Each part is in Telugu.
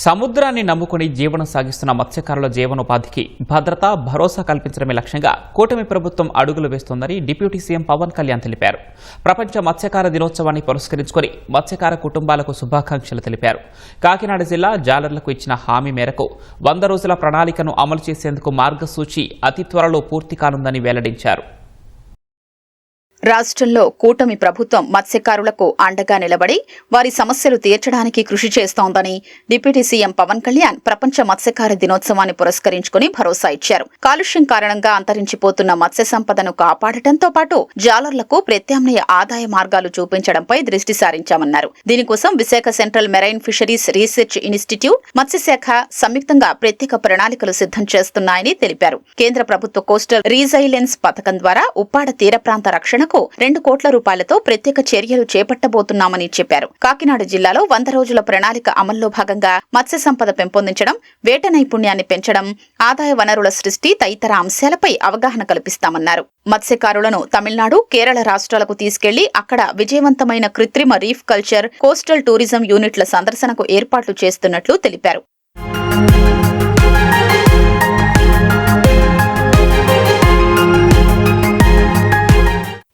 సముద్రాన్ని నమ్ముకుని జీవనం సాగిస్తున్న మత్స్యకారుల జీవనోపాధికి భద్రత భరోసా కల్పించడమే లక్ష్యంగా కూటమి ప్రభుత్వం అడుగులు వేస్తోందని డిప్యూటీ సీఎం పవన్ కళ్యాణ్ తెలిపారు. ప్రపంచ మత్స్యకార దినోత్సవాన్ని పురస్కరించుకొని మత్స్యకార కుటుంబాలకు శుభాకాంక్షలు తెలిపారు. కాకినాడ జిల్లా జాలర్లకు ఇచ్చిన హామీ మేరకు వంద రోజుల ప్రణాళికను అమలు చేసేందుకు మార్గసూచి అతి త్వరలో పూర్తి కానుందని వెల్లడించారు. రాష్ట్రంలో కూటమి ప్రభుత్వం మత్స్యకారులకు అండగా నిలబడి వారి సమస్యలు తీర్చడానికి కృషి చేస్తోందని డిప్యూటీ సీఎం పవన్ కళ్యాణ్ ప్రపంచ మత్స్యకార దినోత్సవాన్ని పురస్కరించుకుని భరోసా ఇచ్చారు. కాలుష్యం కారణంగా అంతరించిపోతున్న మత్స్య సంపదను కాపాడటంతో పాటు జాలర్లకు ప్రత్యామ్నాయ ఆదాయ మార్గాలు చూపించడంపై దృష్టి సారించామన్నారు. దీనికోసం Visakha central marine fisheries research institute మత్స్యశాఖ సంయుక్తంగా ప్రత్యేక ప్రణాళికలు సిద్ధం చేస్తున్నాయని తెలిపారు. కేంద్ర ప్రభుత్వ కోస్టల్ రీజైలెన్స్ పథకం ద్వారా ఉప్పాడ తీర ప్రాంత రక్షణకు రెండు కోట్ల రూపాయలతో ప్రత్యేక చర్యలు చేపట్టబోతున్నామని చెప్పారు. కాకినాడ జిల్లాలో వంద రోజుల ప్రణాళిక అమల్లో భాగంగా మత్స్య సంపద పెంపొందించడం వేట నైపుణ్యాన్ని పెంచడం ఆదాయ వనరుల సృష్టి తదితర అంశాలపై అవగాహన కల్పిస్తామన్నారు. మత్స్యకారులను తమిళనాడు కేరళ రాష్ట్రాలకు తీసుకెళ్ళి అక్కడ విజయవంతమైన కృత్రిమ రీఫ్ కల్చర్ కోస్టల్ టూరిజం యూనిట్ల సందర్శనకు ఏర్పాట్లు చేస్తున్నట్లు తెలిపారు.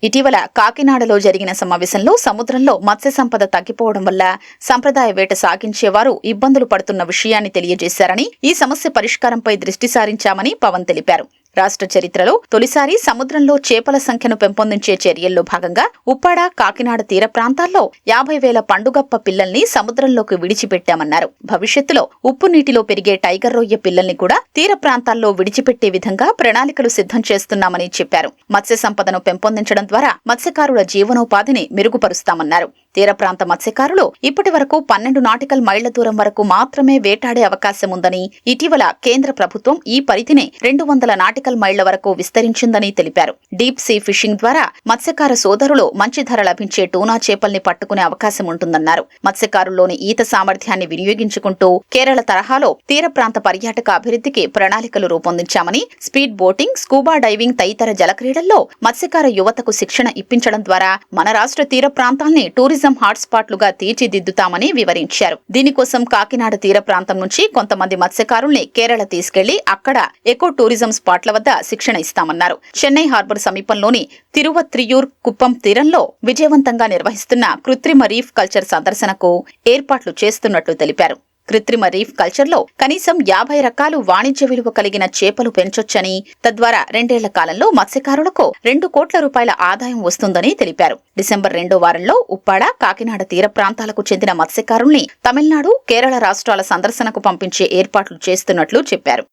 ఇటీవల కాకినాడలో జరిగిన సమావేశంలో సముద్రంలో మత్స్య సంపద తగ్గిపోవడం వల్ల సంప్రదాయ వేట సాగించేవారు ఇబ్బందులు పడుతున్న విషయాన్ని తెలియజేశారని ఈ సమస్య పరిష్కారంపై దృష్టి సారించామని పవన్ తెలిపారు. రాష్ట్ర చరిత్రలో తొలిసారి సముద్రంలో చేపల సంఖ్యను పెంపొందించే చర్యల్లో భాగంగా ఉప్పాడ కాకినాడ తీర ప్రాంతాల్లో యాభై వేల పండుగప్ప పిల్లల్ని సముద్రంలోకి విడిచిపెట్టామన్నారు. భవిష్యత్తులో ఉప్పు నీటిలో పెరిగే టైగర్ రొయ్య పిల్లల్ని కూడా తీర ప్రాంతాల్లో విడిచిపెట్టే విధంగా ప్రణాళికలు సిద్ధం చేస్తున్నామని చెప్పారు. మత్స్య సంపదను పెంపొందించడం ద్వారా మత్స్యకారుల జీవనోపాధిని మెరుగుపరుస్తామన్నారు. తీర ప్రాంత మత్స్యకారులు ఇప్పటి వరకు పన్నెండు నాటికల్ మైళ్ళ దూరం వరకు మాత్రమే వేటాడే అవకాశం ఉందని ఇటీవల కేంద్ర ప్రభుత్వం ఈ పరిధిని రెండు వందల నాటి నాటికల్ మైళ్ళ వరకు విస్తరించిందని తెలిపారు. డీప్ సీ ఫిషింగ్ ద్వారా మత్స్యకార సోదరులు మంచి ధర లభించే టూనా చేపల్ని పట్టుకునే అవకాశం ఉంటుందన్నారు. మత్స్యకారుల్లోని ఈత సామర్థ్యాన్ని వినియోగించుకుంటూ కేరళ తరహాలో తీర ప్రాంత పర్యాటక అభివృద్ధికి ప్రణాళికలు రూపొందించామని స్పీడ్ బోటింగ్ స్కూబా డైవింగ్ తదితర జలక్రీడల్లో మత్స్యకార యువతకు శిక్షణ ఇప్పించడం ద్వారా మన రాష్ట్ర తీర ప్రాంతాల్ని టూరిజం హాట్స్పాట్లుగా తీర్చిదిద్దుతామని వివరించారు. దీనికోసం కాకినాడ తీర ప్రాంతం నుంచి కొంతమంది మత్స్యకారుల్ని కేరళ తీసుకెళ్ళి అక్కడ ఎకో టూరిజం స్పాట్ల వద్ద శిక్షణ ఇస్తామన్నారు. చెన్నై హార్బర్ సమీపంలోని తిరువత్రియూర్ కుప్పం తీరంలో విజయవంతంగా నిర్వహిస్తున్న కృత్రిమ రీఫ్ కల్చర్ సందర్శనకు ఏర్పాట్లు చేస్తున్నట్లు తెలిపారు. కృత్రిమ రీఫ్ కల్చర్లో కనీసం యాభై రకాలు వాణిజ్య విలువ కలిగిన చేపలు పెంచొచ్చని తద్వారా రెండేళ్ళ కాలంలో మత్స్యకారులకు రెండు కోట్ల రూపాయల ఆదాయం వస్తుందని తెలిపారు. డిసెంబర్ రెండో వారంలో ఉప్పాడ కాకినాడ తీర ప్రాంతాలకు చెందిన మత్స్యకారుల్ని తమిళనాడు కేరళ రాష్ట్రాల సందర్శనకు పంపించే ఏర్పాట్లు చేస్తున్నట్లు చెప్పారు.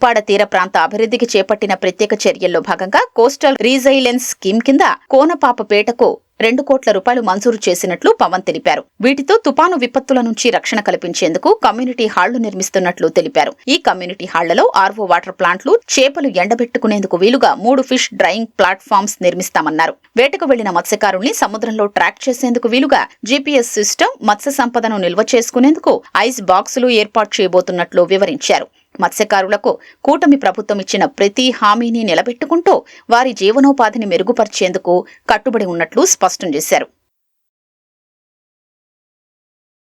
ఉప్పాడ తీర ప్రాంత అభివృద్ధికి చేపట్టిన ప్రత్యేక చర్యల్లో భాగంగా కోస్టల్ రీజైలెన్స్ స్కీమ్ కింద కోనపాపపేటకు రెండు కోట్ల రూపాయలు మంజూరు చేసినట్లు పవన్ తెలిపారు. వీటితో తుపాను విపత్తుల నుంచి రక్షణ కల్పించేందుకు కమ్యూనిటీ హాళ్ళు నిర్మిస్తున్నట్లు తెలిపారు. ఈ కమ్యూనిటీ హాళ్ళలో ఆర్వో వాటర్ ప్లాంట్లు చేపలు ఎండబెట్టుకునేందుకు వీలుగా మూడు ఫిష్ డ్రైయింగ్ ప్లాట్ఫామ్స్ నిర్మిస్తామన్నారు. వేటకు వెళ్ళిన మత్స్యకారుల్ని సముద్రంలో ట్రాక్ చేసేందుకు వీలుగా జీపీఎస్ సిస్టమ్ మత్స్య సంపదను నిల్వ చేసుకునేందుకు ఐస్ బాక్సులు ఏర్పాటు చేయబోతున్నట్లు వివరించారు. మత్స్యకారులకు కూటమి ప్రభుత్వం ఇచ్చిన ప్రతి హామీని నిలబెట్టుకుంటూ వారి జీవనోపాధిని మెరుగుపరిచేందుకు కట్టుబడి ఉన్నట్లు స్పష్టం చేశారు.